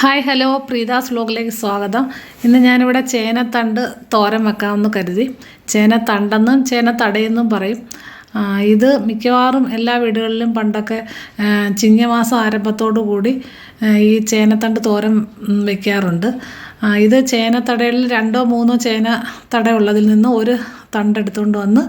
Hi hello പ്രീതാസ് വ്ലോഗിലേക്ക് സ്വാഗതം. ഇന്ന് ഞാനിവിടെ ചേനത്തണ്ട് തോരൻ വെക്കാമെന്ന് കരുതി. ചേനത്തണ്ടെന്നും ചേനത്തടയെന്നും പറയും. ഇത് മിക്കവാറും എല്ലാ വീടുകളിലും പണ്ടൊക്കെ ചിങ്ങമാസം ആരംഭത്തോടു കൂടി ഈ ചേനത്തണ്ട് തോരൻ വെക്കാറുണ്ട്. ഇത് ചേനത്തടയിൽ രണ്ടോ മൂന്നോ ചേന തട ഉള്ളതിൽ നിന്ന് ഒരു തണ്ടെടുത്തുകൊണ്ട് വന്ന്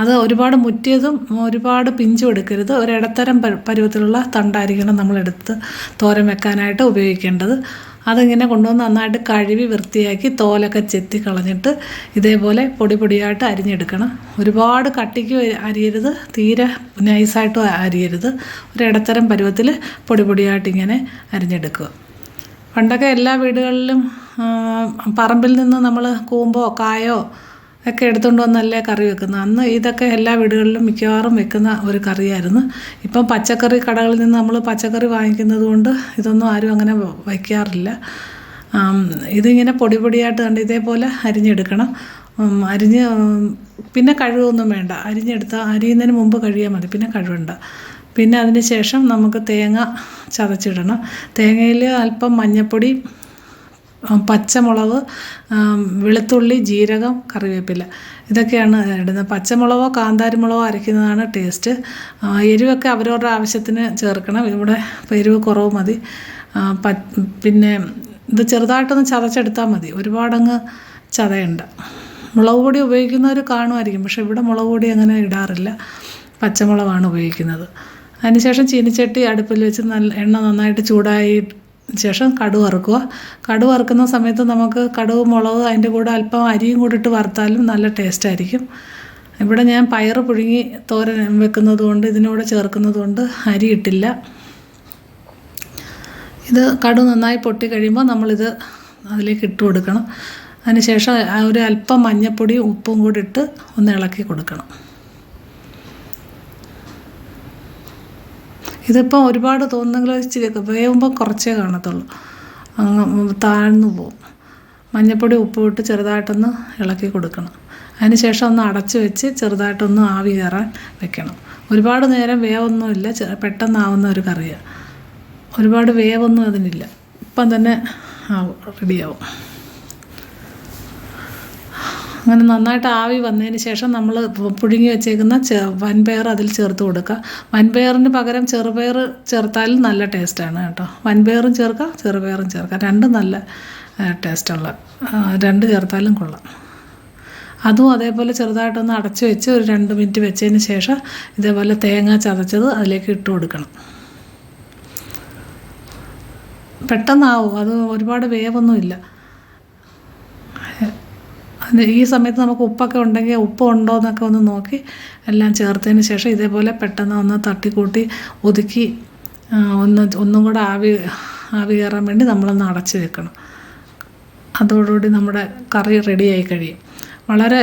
അത് ഒരുപാട് മുറ്റിയതും ഒരുപാട് പിഞ്ചും എടുക്കരുത്. ഒരു ഇടത്തരം പരു- പരുവത്തിലുള്ള തണ്ടായിരിക്കണം നമ്മളെടുത്ത് തോരൻ വെക്കാനായിട്ട് ഉപയോഗിക്കേണ്ടത്. അതിങ്ങനെ കൊണ്ടുവന്ന് നന്നായിട്ട് കഴുകി വൃത്തിയാക്കി തോലൊക്കെ ചെത്തി കളഞ്ഞിട്ട് ഇതേപോലെ പൊടി പൊടിയായിട്ട് അരിഞ്ഞെടുക്കണം. ഒരുപാട് കട്ടിക്ക് അരിയരുത്. തീരെ നൈസായിട്ടും അരിയരുത്. ഒരു ഇടത്തരം പരുവത്തിൽ പൊടി പൊടിയായിട്ട് ഇങ്ങനെ അരിഞ്ഞെടുക്കുക. പണ്ടൊക്കെ എല്ലാ വീടുകളിലും പറമ്പിൽ നിന്ന് നമ്മൾ കൂമ്പോ കായോ ഒക്കെ എടുത്തുകൊണ്ട് വന്നല്ലേ കറി വെക്കുന്നത് അന്ന് ഇതൊക്കെ എല്ലാ വീടുകളിലും മിക്കവാറും വെക്കുന്ന ഒരു കറിയായിരുന്നു. ഇപ്പം പച്ചക്കറി കടകളിൽ നിന്ന് നമ്മൾ പച്ചക്കറി വാങ്ങിക്കുന്നത് കൊണ്ട് ഇതൊന്നും ആരും അങ്ങനെ വയ്ക്കാറില്ല. ഇതിങ്ങനെ പൊടി പൊടിയായിട്ട് കണ്ട് ഇതേപോലെ അരിഞ്ഞെടുക്കണം. അരിഞ്ഞ് പിന്നെ കഴുകൊന്നും വേണ്ട. അരിഞ്ഞെടുത്താൽ അരിയുന്നതിന് മുമ്പ് കഴിയാൽ മതി പിന്നെ കഴുകണ്ട പിന്നെ അതിന് ശേഷം നമുക്ക് തേങ്ങ ചതച്ചിടണം. തേങ്ങയിൽ അല്പം മഞ്ഞൾപ്പൊടി പച്ചമുളക് വെളുത്തുള്ളി ജീരകം കറിവേപ്പില. ഇതൊക്കെയാണ് ഇടുന്നത്. പച്ചമുളകോ കാന്താരി മുളകോ അരയ്ക്കുന്നതാണ് ടേസ്റ്റ്. എരിവൊക്കെ അവരവരുടെ ആവശ്യത്തിന് ചേർക്കണം. ഇവിടെ എരിവ് കുറവ് മതി. പിന്നെ ഇത് ചെറുതായിട്ടൊന്ന് ചതച്ചെടുത്താൽ മതി. ഒരുപാടങ്ങ് ചതയുണ്ട്. മുളക് പൊടി ഉപയോഗിക്കുന്നവർ കാണുമായിരിക്കും. പക്ഷേ ഇവിടെ മുളക് പൊടി അങ്ങനെ ഇടാറില്ല. പച്ചമുളകാണ് ഉപയോഗിക്കുന്നത്. അതിനുശേഷം ചീനിച്ചട്ടി അടുപ്പിൽ വെച്ച് നല്ല എണ്ണ നന്നായിട്ട് ചൂടായി ശേഷം കടുക് വറുക്കുക. കടുക് വറുക്കുന്ന സമയത്ത് നമുക്ക് കടുക് മുളക് അതിന്റെ കൂടെ അല്പം അരിയും കൂടി ഇട്ട് വറുത്താലും നല്ല ടേസ്റ്റ് ആയിരിക്കും. ഇവിടെ ഞാൻ പയർ പുഴുങ്ങി തോരൻ വെക്കുന്നത് കൊണ്ട് ഇതിനൂടെ ചേർക്കുന്നത് കൊണ്ട് അരി ഇട്ടില്ല. ഇത് കടു നന്നായി പൊട്ടി കഴിയുമ്പോൾ നമ്മളിത് അതിലേക്ക് ഇട്ട് കൊടുക്കണം. അതിനുശേഷം ഒരു അല്പം മഞ്ഞൾപ്പൊടിയും ഉപ്പും കൂടി ഇട്ട് ഒന്ന് ഇളക്കി കൊടുക്കണം. ഇതിപ്പോൾ ഒരുപാട് തോന്നുന്നെങ്കിലും ഇച്ചിരിയൊക്കെ വേവുമ്പോൾ കുറച്ചേ കാണത്തുള്ളൂ. അങ്ങ് താഴ്ന്നു പോകും മഞ്ഞപ്പൊടി ഉപ്പ് ഇട്ട് ചെറുതായിട്ടൊന്ന് ഇളക്കി കൊടുക്കണം. അതിനുശേഷം ഒന്ന് അടച്ച് വെച്ച് ചെറുതായിട്ടൊന്ന് ആവി കയറാൻ വെക്കണം. ഒരുപാട് നേരം വേവൊന്നുമില്ല പെട്ടെന്ന് പെട്ടെന്നാവുന്ന ഒരു കറിയാണ് ഒരുപാട് വേവൊന്നും അതിനില്ല. ഇപ്പം തന്നെ ആവും റെഡിയാവും അങ്ങനെ നന്നായിട്ട് ആവി വന്നതിന് ശേഷം നമ്മൾ പുഴുങ്ങി വെച്ചേക്കുന്ന വൻപയർ അതിൽ ചേർത്ത് കൊടുക്കുക. വൻപയറിന് പകരം ചെറുപയർ ചേർത്താലും നല്ല ടേസ്റ്റാണ് കേട്ടോ. വൻപയറും ചേർക്കാം ചെറുപയറും ചേർക്കാം രണ്ടും നല്ല ടേസ്റ്റുള്ള രണ്ട് ചേർത്താലും കൊള്ളാം. അതും അതേപോലെ ചെറുതായിട്ടൊന്ന് അടച്ച് വെച്ച് ഒരു രണ്ട് മിനിറ്റ് വെച്ചതിന് ശേഷം ഇതേപോലെ തേങ്ങ ചതച്ചത് അതിലേക്ക് ഇട്ട് കൊടുക്കണം. പെട്ടെന്നാവും. അത് ഒരുപാട് വേവൊന്നുമില്ല. ഈ സമയത്ത് നമുക്ക് ഉപ്പൊക്കെ ഉണ്ടെങ്കിൽ ഉപ്പ് ഉണ്ടോ എന്നൊക്കെ ഒന്ന് നോക്കി എല്ലാം ചേർത്തതിന് ശേഷം ഇതേപോലെ പെട്ടെന്ന് ഒന്ന് തട്ടിക്കൂട്ടി ഒതുക്കി ഒന്ന് ഒന്നും കൂടെ ആവി ആവി കയറാൻ വേണ്ടി നമ്മളൊന്ന് അടച്ച് വെക്കണം. അതോടുകൂടി നമ്മുടെ കറി റെഡിയായി കഴിയും. വളരെ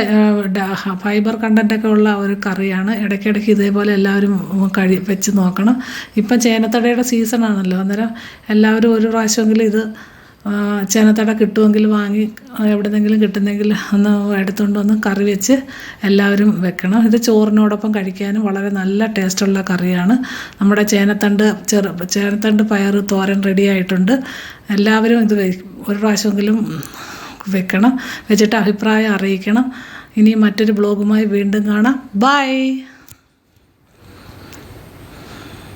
ഫൈബർ കണ്ടന്റൊക്കെ ഉള്ള ഒരു കറിയാണ്. ഇടയ്ക്കിടയ്ക്ക് ഇതേപോലെ എല്ലാവരും കഴി വെച്ച് നോക്കണം. ഇപ്പം ചേനത്തടയുടെ സീസണാണല്ലോ. അന്നേരം എല്ലാവരും ഒരു പ്രാവശ്യമെങ്കിലും ഇത് ചേനത്തട കിട്ടുമെങ്കിൽ വാങ്ങി എവിടെന്നെങ്കിലും കിട്ടുന്നെങ്കിൽ ഒന്ന് എടുത്തുകൊണ്ട് വന്ന് കറി വെച്ച് എല്ലാവരും വെക്കണം. ഇത് ചോറിനോടൊപ്പം കഴിക്കാനും വളരെ നല്ല ടേസ്റ്റുള്ള കറിയാണ്. നമ്മുടെ ചേനത്തണ്ട് ചെറു ചേനത്തണ്ട് പയർ തോരൻ റെഡി ആയിട്ടുണ്ട്. എല്ലാവരും ഇത് ഒരു പ്രാവശ്യമെങ്കിലും വെക്കണം. വെച്ചിട്ട് അഭിപ്രായം അറിയിക്കണം. ഇനി മറ്റൊരു ബ്ലോഗുമായി വീണ്ടും കാണാം. ബൈ